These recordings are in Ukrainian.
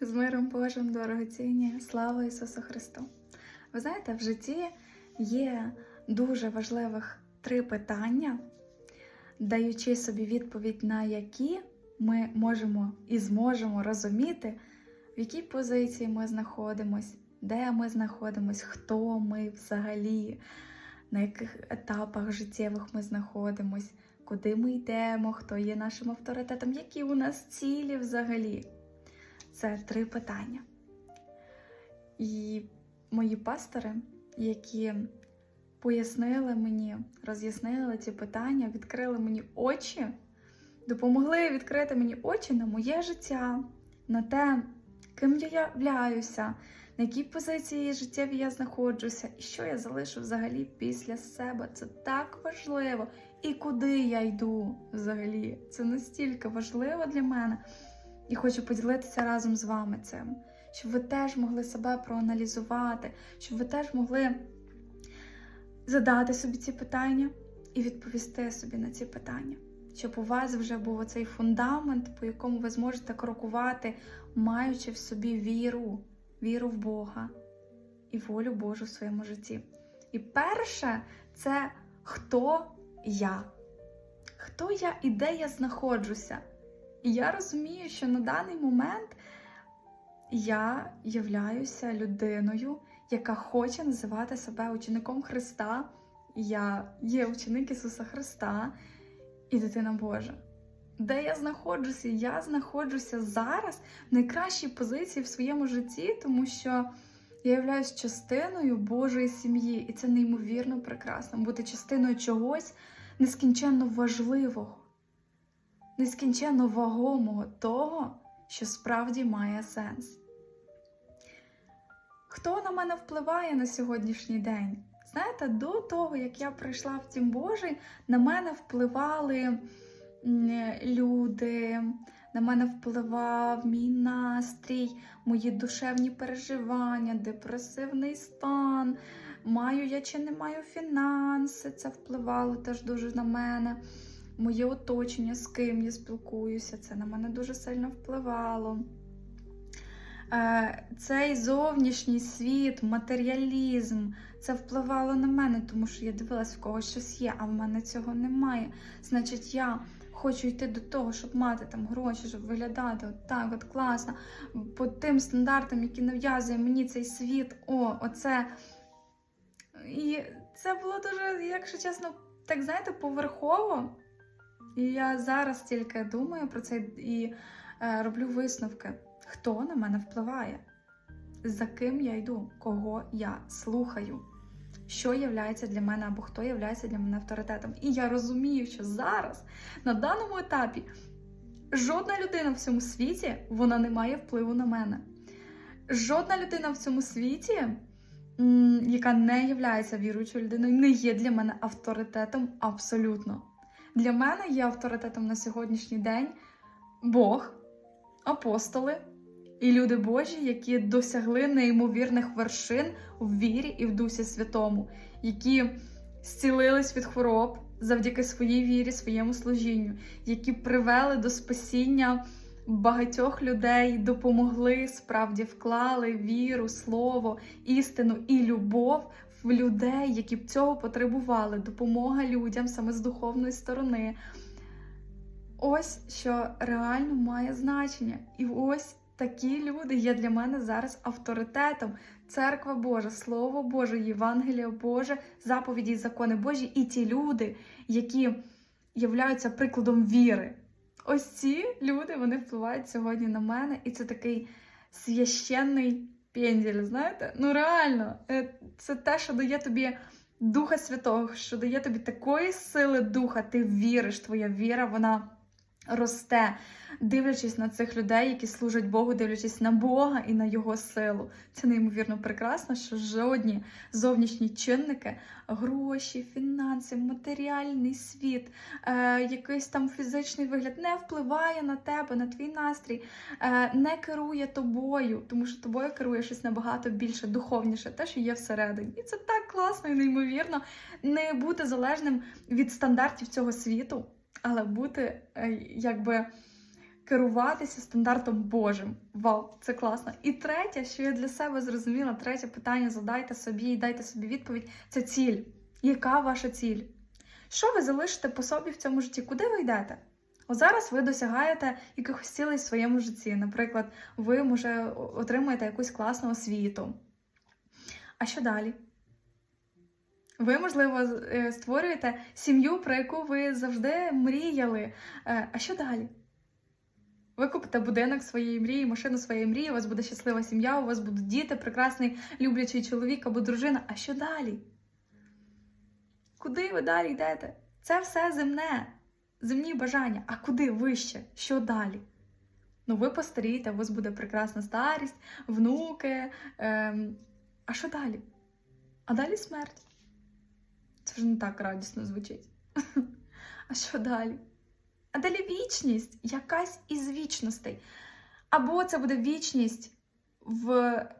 З миром Божим, дорогоцінні, слава Ісусу Христу! Ви знаєте, в житті є дуже важливих три питання, даючи собі відповідь на які ми можемо і зможемо розуміти, в якій позиції ми знаходимось, де ми знаходимось, хто ми взагалі, на яких етапах життєвих ми знаходимось, куди ми йдемо, хто є нашим авторитетом, які у нас цілі взагалі. Це три питання. І мої пастори, які пояснили мені, роз'яснили ці питання, відкрили мені очі, допомогли відкрити мені очі на моє життя, на те, ким я являюся, на якій позиції життєві я знаходжуся, і що я залишу взагалі після себе. Це так важливо. І куди я йду взагалі. Це настільки важливо для мене. І хочу поділитися разом з вами цим, щоб ви теж могли себе проаналізувати, щоб ви теж могли задати собі ці питання і відповісти собі на ці питання. Щоб у вас вже був оцей фундамент, по якому ви зможете крокувати, маючи в собі віру, віру в Бога і волю Божу в своєму житті. І перше це хто я? Хто я і де я знаходжуся? І я розумію, що на даний момент я являюся людиною, яка хоче називати себе учеником Христа. Я є ученик Ісуса Христа і дитина Божа. Де я знаходжуся? Я знаходжуся зараз в найкращій позиції в своєму житті, тому що я являюсь частиною Божої сім'ї, і це неймовірно прекрасно бути частиною чогось нескінченно важливого нескінченно вагомого того, що справді має сенс. Хто на мене впливає на сьогоднішній день? Знаєте, до того, як я прийшла в Дім Божий, на мене впливали люди, на мене впливав мій настрій, мої душевні переживання, депресивний стан, маю я чи не маю фінанси. Це впливало теж дуже на мене моє оточення, з ким я спілкуюся, це на мене дуже сильно впливало. Е, цей зовнішній світ, матеріалізм, це впливало на мене, тому що я дивилась, в когось щось є, а в мене цього немає. Значить, я хочу йти до того, щоб мати там гроші, щоб виглядати от так, от класно, по тим стандартам, які нав'язує мені цей світ. О, оце. І це було дуже, якщо чесно, так знаєте, поверхово. І я зараз тільки думаю про це і е, роблю висновки, хто на мене впливає, за ким я йду, кого я слухаю, що являється для мене або хто являється для мене авторитетом. І я розумію, що зараз, на даному етапі, жодна людина в цьому світі вона не має впливу на мене. Жодна людина в цьому світі. Яка не є віруючою людиною, не є для мене авторитетом абсолютно. Для мене є авторитетом на сьогоднішній день Бог, апостоли і люди Божі, які досягли неймовірних вершин в вірі і в Дусі Святому, які зцілились від хвороб завдяки своїй вірі, своєму служінню, які привели до спасіння багатьох людей, допомогли, справді вклали віру, слово, істину і любов в людей, які б цього потребували, допомога людям саме з духовної сторони. Ось що реально має значення. І ось такі люди є для мене зараз авторитетом. Церква Божа, Слово Боже, Євангелія Боже, заповіді і закони Божі, і ті люди, які являються прикладом віри. Ось ці люди вони впливають сьогодні на мене, і це такий священний пенділь, знаєте? Ну реально, е, це те, що дає тобі Духа Святого, що дає тобі такої сили духа, ти віриш, твоя віра, вона росте, дивлячись на цих людей, які служать Богу, дивлячись на Бога і на Його силу. Це неймовірно прекрасно, що жодні зовнішні чинники, гроші, фінанси, матеріальний світ, е, якийсь там фізичний вигляд не впливає на тебе, на твій настрій, е, не керує тобою, тому що тобою керує щось набагато більше, духовніше, те, що є всередині. І це так класно і неймовірно не бути залежним від стандартів цього світу але бути е, якби керуватися стандартом Божим. Вау, це класно. І третє, що я для себе зрозуміла, третє питання задайте собі і дайте собі відповідь це ціль. Яка ваша ціль? Що ви залишите по собі в цьому житті? Куди ви йдете? От зараз ви досягаєте якихось цілей в своєму житті. Наприклад, ви може отримаєте якусь класну освіту. А що далі? Ви, можливо, е, створюєте сім'ю, про яку ви завжди мріяли. Е, А що далі? Ви купите будинок своєї мрії, машину своєї мрії, у вас буде щаслива сім'я, у вас будуть діти, прекрасний люблячий чоловік або дружина. А що далі? Куди ви далі йдете? Це все земне, земні бажання. А куди вище? Що далі? Ну, ви постарієте, у вас буде прекрасна старість, внуки. Ем... А що далі? А далі смерть. Вже не так радісно звучить. А що далі? А далі вічність, якась із вічностей. Або це буде вічність в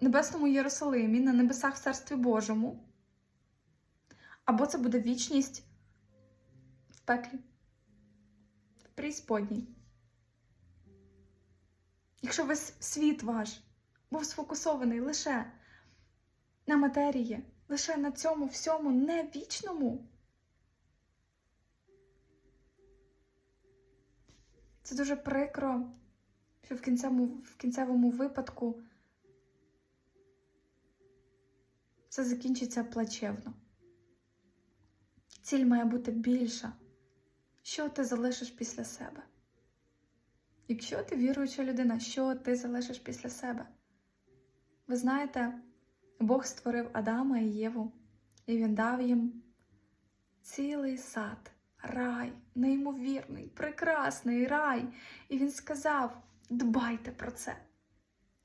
небесному Єрусалимі, на небесах в Царстві Божому. Або це буде вічність в пеклі, в преісподній. Якщо весь світ ваш був сфокусований лише на матерії, лише на цьому всьому не вічному, це дуже прикро, що в кінцевому, в кінцевому випадку це закінчиться плачевно. Ціль має бути більша. Що ти залишиш після себе? Якщо ти віруюча людина, що ти залишиш після себе? Ви знаєте, Бог створив Адама і Єву, і він дав їм цілий сад, рай, неймовірний, прекрасний рай. І він сказав: дбайте про це,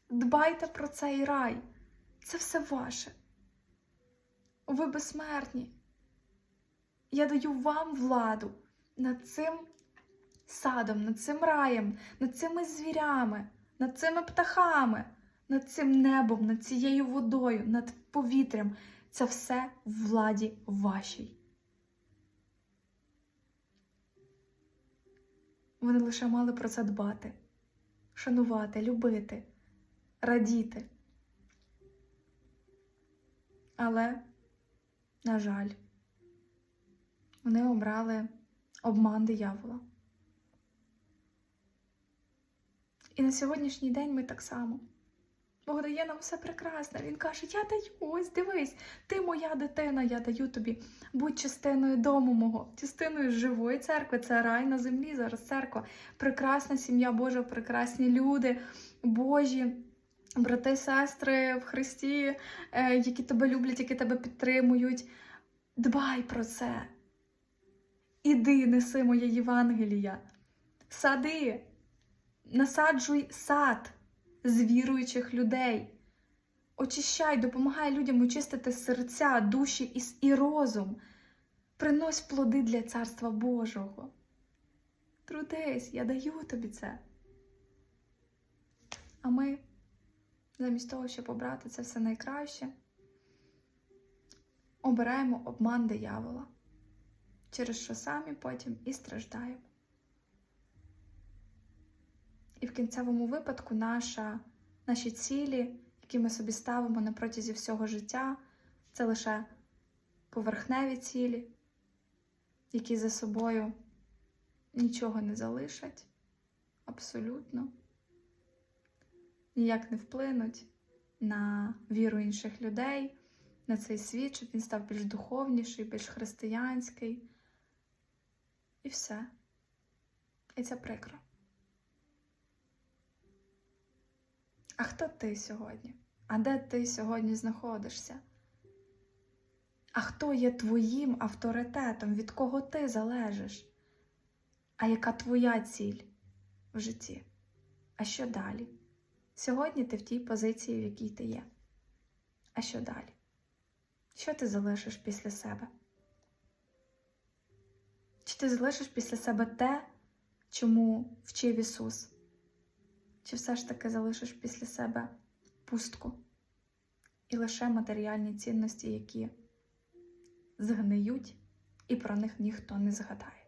дбайте про цей рай. Це все ваше. Ви безсмертні. Я даю вам владу над цим садом, над цим раєм, над цими звірями, над цими птахами, над цим небом, над цією водою, над повітрям. Це все в владі вашій. Вони лише мали про це дбати, шанувати, любити, радіти. Але, на жаль, вони обрали обман диявола. І на сьогоднішній день ми так само. Бог дає нам все прекрасне. Він каже: Я даю, ось дивись, ти моя дитина, я даю тобі. Будь частиною дому мого, частиною живої церкви. Це рай на землі, зараз церква. Прекрасна сім'я Божа, прекрасні люди, Божі, брати, сестри в Христі, е, які тебе люблять, які тебе підтримують. Дбай про це. Іди, неси моє Євангелія. Сади, насаджуй сад з віруючих людей. Очищай, допомагай людям очистити серця, душі і, розум. Принось плоди для Царства Божого. Трудись, я даю тобі це. А ми, замість того, щоб обрати це все найкраще, обираємо обман диявола, через що самі потім і страждаємо. І в кінцевому випадку наша, наші цілі, які ми собі ставимо на протязі всього життя, це лише поверхневі цілі, які за собою нічого не залишать, абсолютно, ніяк не вплинуть на віру інших людей, на цей світ, щоб він став більш духовніший, більш християнський. І все. І це прикро. А хто ти сьогодні? А де ти сьогодні знаходишся? А хто є твоїм авторитетом, від кого ти залежиш? А яка твоя ціль в житті? А що далі? Сьогодні ти в тій позиції, в якій ти є. А що далі? Що ти залишиш після себе? Чи ти залишиш після себе те, чому вчив Ісус? Чи все ж таки залишиш після себе пустку і лише матеріальні цінності, які згниють, і про них ніхто не згадає?